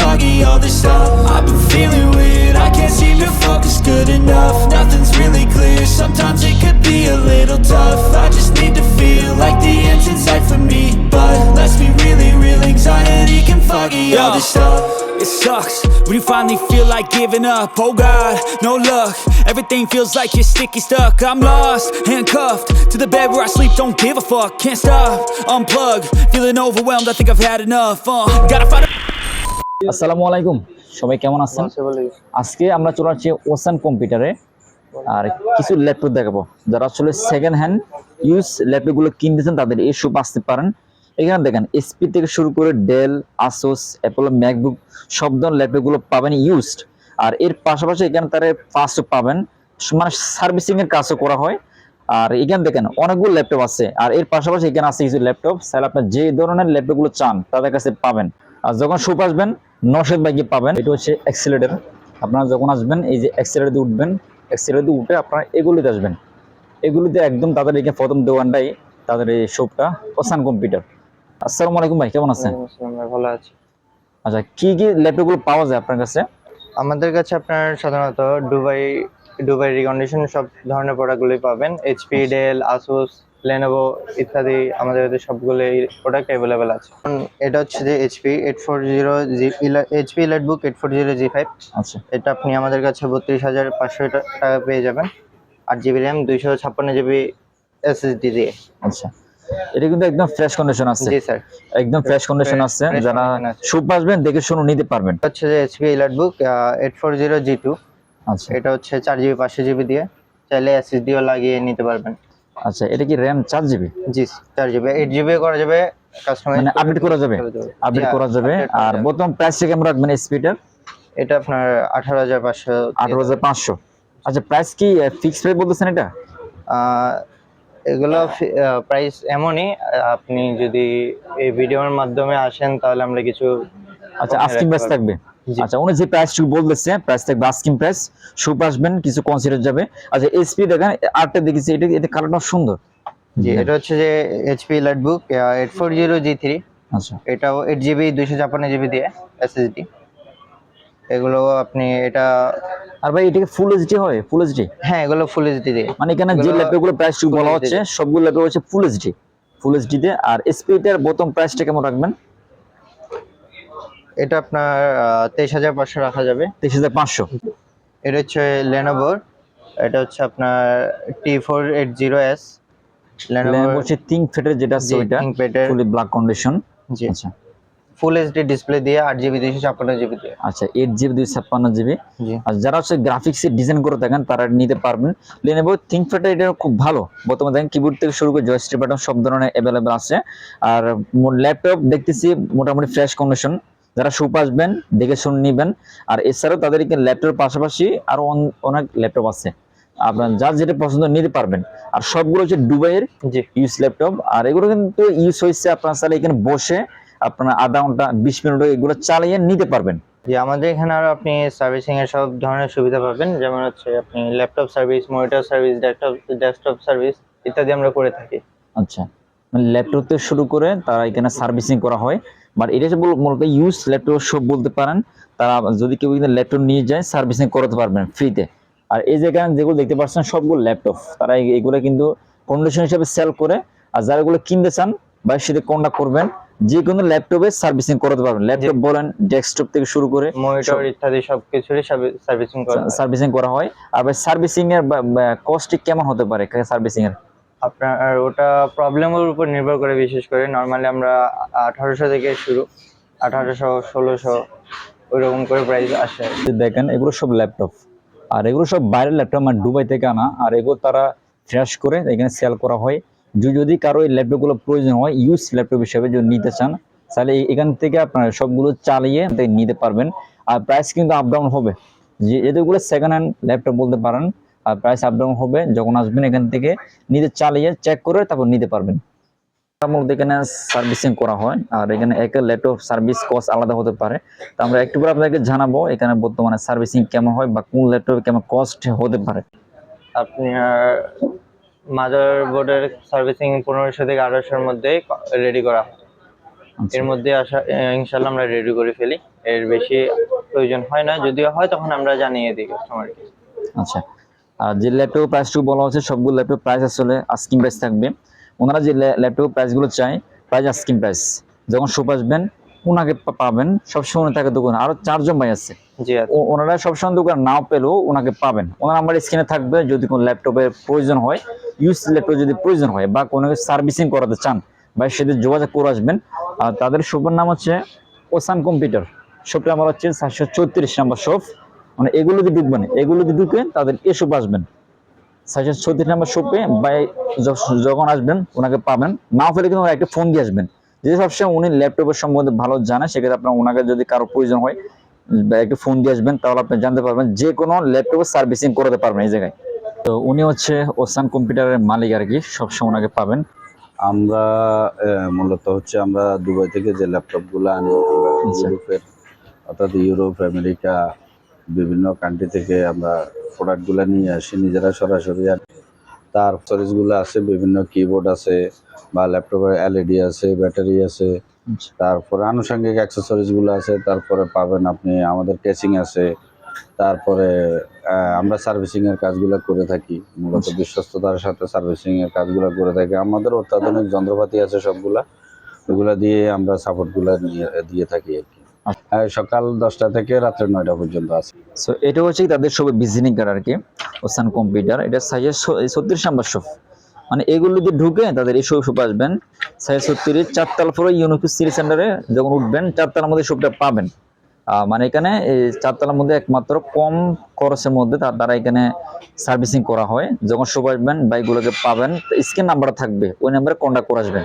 foggy, all this stuff I've been feeling weird, I can't seem to focus good enough Nothing's really clear, sometimes it could be a little tough I just need to feel like the end's in sight for me But let's be really real, anxiety can foggy all this stuff It sucks when you finally feel like giving up. Oh God, no luck. Everything feels like you're sticky stuck. I'm lost, handcuffed to the bed where I sleep. Don't give a fuck. Can't stop, unplug. Feeling overwhelmed. I think I've had enough. Uh, gotta find a আসসালামু আলাইকুম। সবাই কেমন আছেন? আজকে আমরা চলে আসছি ocean কম্পিউটারে আর কিছু ল্যাপটপ দেখাবো। যারা আসলে সেকেন্ড হ্যান্ড ইউজ ল্যাপটপগুলো কিনতেছেন তাদের এই আসতে পারেন। এখানে দেখেন এসপি থেকে শুরু করে ডেল আসোস অ্যাপোলো ম্যাকবুক সব ধরনের ল্যাপটপগুলো পাবেন ইউজড আর এর পাশাপাশি এখানে তারা ফার্স্ট পাবেন মানে সার্ভিসিং এর কাজও করা হয়। আর এখানে দেখেন অনেকগুলো ল্যাপটপ আছে। আর এর পাশাপাশি এখানে আছে কিছু ল্যাপটপ স্যার আপনার যে ধরনের ল্যাপটপগুলো চান তাদের কাছে পাবেন। আর যখন শুপ আসবেন নশেদ বাইকে পাবেন। এটা হচ্ছে অ্যাক্সিলেটার আপনারা যখন আসবেন এই যে অ্যাক্সিলেটার উঠবেন অ্যাক্সিলেটার উঠে আপনারা এগুলিতে আসবেন। এগুলিতে একদম তাদের এখানে প্রথম দোকানটাই তাদের এই শপটা ওসান কম্পিউটার আসসালামু আলাইকুম ভাই কেমন আছেন? ভালো আছি। আচ্ছা কি কি ল্যাপটপগুলো পাওয়া যায় আপনার কাছে? আমাদের কাছে আপনার সাধারণত দুবাই দুবাই রিকন্ডিশন সব ধরনের প্রোডাক্টগুলোই পাবেন। এইচপি ডেল আসুস লেনোভো ইত্যাদি আমাদের কাছে সবগুলোই প্রোডাক্ট অ্যাভেলেবেল আছে। এটা হচ্ছে যে HP eight four zero G HP EliteBook eight four zero G five আচ্ছা। এটা আপনি আমাদের কাছে বত্রিশ হাজার পাঁচশো টাকা পেয়ে যাবেন। আট জিবি র্যাম দুইশো ছাপ্পান্ন জিবি এসএসডি দিয়ে। আচ্ছা। এটা কিন্তু একদম ফ্রেশ কন্ডিশন আছে জি স্যার। একদম ফ্রেশ কন্ডিশন আছে যারা। শুভ আসবেন দেখে শুনে নিতে পারবেন। হচ্ছে যে HP EliteBook eight four zero G two আচ্ছা। এটা হচ্ছে চার জিবি পাঁচশো জিবি দিয়ে। চাইলে এসএসডিও লাগিয়ে নিতে পারবেন। আচ্ছা এটা কি র্যাম চার জিবি জি চার জিবি এইট জিবি করা যাবে কাস্টমাইজ মানে আপডেট করা যাবে? আপডেট করা যাবে। আর প্রথম প্রাইস কেমন রাখবেন স্পিডের এটা আপনার আঠারো হাজার পাঁচশো আঠারো হাজার পাঁচশো। আচ্ছা প্রাইস কি ফিক্সড প্রাইস বলতেছেন এটা? এগুলো প্রাইস এমনই আপনি যদি এই ভিডিওর মাধ্যমে আসেন তাহলে আমরা কিছু আচ্ছা আস্কিং প্রাইস থাকবে। আচ্ছা উনি যে প্রাইস বলতেছে প্রাইস থাকবে আস্কিং প্রাইস শুভ আসবেন কিছু কনসিডার যাবে। আচ্ছা এসপি দেখেন আরটা দেখেছি এটা এতে কালারটা সুন্দর। জি এটা হচ্ছে যে HP EliteBook eight four zero G three আচ্ছা। এটাও এইট জিবি দুইশো ছাপ্পান্ন জিবি দিয়ে এসএসডি এগুলো আপনি এটা আর ভাই এটাকে ফুল এইচডি হয়? ফুল এইচডি হ্যাঁ এগুলো ফুল এইচডি দিয়ে। মানে এখানে যে এগুলো ল্যাপটপ প্রাইস বলা হচ্ছে সবগুলো ল্যাপটপ হচ্ছে ফুল এইচডি ফুল এইচডি তে আর এসপিটার প্রথম প্রাইসটা কেমন রাখবেন? এটা আপনার তেইশ হাজার পাঁচশো রাখা যাবে। তেইশ হাজার পাঁচশো। এটা হচ্ছে লেনোভোর এটা হচ্ছে আপনার T four eight zero S লেনোভোর হচ্ছে থিঙ্ক ফেটের যেটা আছে ওইটা ফুলি ব্ল্যাক কন্ডিশন জি। আচ্ছা। ফুল এইচডি ডিসপ্লে দিয়ে আট জিবি দুইশো ছাপ্পান্ন জিবি দিয়ে। আচ্ছা এইট জিবি দুই ছাপ্পান্ন জিবি আর যারা হচ্ছে গ্রাফিক্স ডিজাইন করে থাকেন তারা নিতে পারবেন। লেনোভো থিঙ্কপ্যাড এটা খুব ভালো। বর্তমানে দেখেন কিবোর্ড থেকে শুরু করে জয়স্টিক বাটন সব ধরনের অ্যাভেলেবেল আছে। আর ল্যাপটপ দেখতেছি মোটামুটি ফ্রেশ কন্ডিশন যারা সুপ আসবেন দেখে শুনে নিবেন। আর এছাড়াও তাদের ল্যাপটপের পাশাপাশি আরও অন- অনেক ল্যাপটপ আছে। আপনার যার যেটা পছন্দ নিতে পারবেন। আর সবগুলো হচ্ছে দুবাইয়ের ইউজ ল্যাপটপ। আর এগুলো কিন্তু ইউজ হয়েছে আপনার চাইলে এখানে বসে আপনার আধা ঘণ্টা বিশ মিনিট এগুলো চালিয়ে নিতে পারবেন। যে আমাদের এখানে আরও আপনি সার্ভিসিং এর সব ধরনের সুবিধা পাবেন। যেমন হচ্ছে আপনি laptop service monitor service desktop desktop service ইত্যাদি আমরা করে থাকি। আচ্ছা। মানে ল্যাপটপ থেকে শুরু করে তারা এখানে সার্ভিসিং করা হয়। বাট এটা হচ্ছে মূলত ইউজ ল্যাপটপ সব বলতে পারেন। তারা যদি কেউ এখানে ল্যাপটপ নিয়ে যায় সার্ভিসিং করতে পারবেন ফ্রিতে আর এই জায়গায় যেগুলো দেখতে পাচ্ছেন সবগুলো ল্যাপটপ তারা এগুলো কিন্তু কন্ডিশন হিসেবে সেল করে। আর যারা এগুলো কিনতে চান ভাইয়ের সাথে কন্ট্যাক্ট করবেন যে কোনো ল্যাপটপে সার্ভিসিং করতে পারবেন। ল্যাপটপ বলেন ডেস্কটপ থেকে শুরু করে মনিটর সব- ইত্যাদি সবকিছুরই সার্ভিসিং করা। সার্ভিসিং করা হয়। আর সার্ভিসিং এর কস্ট কেমন হতে পারে সার্ভিসিং এর আপনার ওটা প্রবলেমের উপর নির্ভর করে বিশেষ করে। নর্মালি আমরা আঠারোশো থেকে শুরু, আঠারোশো, ষোলোশো ওইরকম করে প্রাইস আসে। দেখেন, এগুলো সব ল্যাপটপ আর এগুলো সব বাইরের ল্যাপটপ মানে দুবাই থেকে আনা। আর এগুলো তারা ফ্রেশ করে, এখানে সেল করা হয়। যদি কারও এই ল্যাপটপগুলো প্রয়োজন হয় ইউজ ল্যাপটপ হিসেবে যদি নিতে চান, তাহলে এখান থেকে আপনারা সবগুলো চালিয়ে নিতে পারবেন। আর প্রাইস কিন্তু আপ ডাউন হবে। যে এদেরগুলো সেকেন্ড হ্যান্ড ল্যাপটপ বলতে পারেন আর প্রাইস আপ ডাউন হবে যখন আসবেন এখান থেকে নিজে চালিয়ে চেক করে তারপর নিতে পারবেন। মধ্যে এখানে সার্ভিসিং করা হয় আর এখানে এক ল্যাপটপ সার্ভিস কস্ট আলাদা হতে পারে। তো আমরা একটু পরে আপনাদেরকে জানাব এখানে বর্তমানে সার্ভিসিং কেমন হয় বা কোন ল্যাপটপে কেমন কস্ট হতে পারে। আপনার মাদার বোর্ডের সার্ভিসিং পনেরোশো থেকে আঠারোশোর মধ্যে রেডি করা হয়। আচ্ছা। এর মধ্যে আসা ইনশাল্লাহ আমরা রেডি করে ফেলি। এর বেশি প্রয়োজন হয় না যদিও হয় তখন আমরা জানিয়ে দিই কাস্টমারকে আচ্ছা। আর যে ল্যাপটপ প্রাইসটুকু বলা হচ্ছে সবগুলো ল্যাপটপ প্রাইস আসলে আস্কিং প্রাইস থাকবে। ওনারা যে ল্যাপটপ প্রাইসগুলো চায় প্রাইস আস্কিং প্রাইস যখন শপ আসবেন ওনাকে পাবেন সবসময় উনি থাকে দোকানে। আরও চারজন ভাই আছে। আচ্ছা। ওনারা সবসময় দোকান নাও পেলেও ওনাকে পাবেন। ওনার আমার স্ক্রিনে থাকবে যদি কোনো ল্যাপটপের প্রয়োজন হয়। ইউজ ল্যাপটপ যদি প্রয়োজন হয় বা কোনো সার্ভিসিং করাতে চান বা সেদের যোগাযোগ করে আসবেন। আর তাদের শপের নাম হচ্ছে ওসান কম্পিউটার শপটা আমার হচ্ছে সাতশো চৌত্রিশ নাম্বার শপ মানে এগুলোতে ঢুকবেন এগুলোতে ঢুকে তাদের এ শপ আসবেন সাতশো চৌত্রিশ নাম্বার শপে বা যখন আসবেন ওনাকে পাবেন। না পেলে কিন্তু একটা ফোন দিয়ে আসবেন। যদি সবসময় উনি ল্যাপটপের সম্বন্ধে ভালো জানে সেক্ষেত্রে আপনার ওনাকে যদি কারও প্রয়োজন হয় বা একটু ফোন দিয়ে আসবেন তাহলে আপনি জানতে পারবেন যে কোনো ল্যাপটপের সার্ভিসিং করাতে পারবেন এই জায়গায়। তো উনি হচ্ছে ওসান কম্পিউটারের মালিক আর কি সবসময় ওনাকে পাবেন। আমরা মূলত হচ্ছে আমরা দুবাই থেকে যে ল্যাপটপগুলো আনি আচ্ছা। ইউরোপের অর্থাৎ ইউরোপ আমেরিকা বিভিন্ন কান্ট্রি থেকে আমরা প্রোডাক্টগুলো নিয়ে আসি নিজেরা সরাসরি আর তারগুলো আছে বিভিন্ন কিবোর্ড আছে বা ল্যাপটপের এলইডি আছে ব্যাটারি আছে। আচ্ছা। তারপরে আনুষঙ্গিক অ্যাক্সেসরিজগুলো আছে তারপরে পাবেন আপনি আমাদের কেসিং আছে। তারপরে আমরা সার্ভিসিংয়ের কাজগুলো করে থাকি। মূলত আচ্ছা। বিশ্বস্ততার সাথে সার্ভিসিংয়ের কাজগুলো করে থাকি। আমাদের অত্যাধুনিক যন্ত্রপাতি আছে সবগুলা। ওগুলা দিয়ে আমরা সাপোর্টগুলা নিয়ে দিয়ে থাকি আর কি। সকাল দশটা থেকে রাত্রে নয়টা পর্যন্ত আছে। সো এটা হচ্ছে তাদের সব ভিজিটিং কার্ড আর কি ওসান কম্পিউটার এটা সাইজের ছত্রিশ নাম্বার শপ মানে এগুলো দিয়ে ঢুকে তাদের এই শপ আসবেন। সাইজ ছত্রিশ চারতলা ফোরে ইউনিফি সিটি সেন্টারে যখন উঠবেন চারতলার মধ্যে শপটা পাবেন। মানে এখানে এই চারতলার মধ্যে একমাত্র কম খরচের মধ্যে তার দ্বারা এখানে সার্ভিসিং করা হয়। যখন শপ আসবেন বাইকগুলোকে পাবেন স্ক্রিন নাম্বার থাকবে। ওই নাম্বারে কন্ট্যাক্ট করে আসবেন।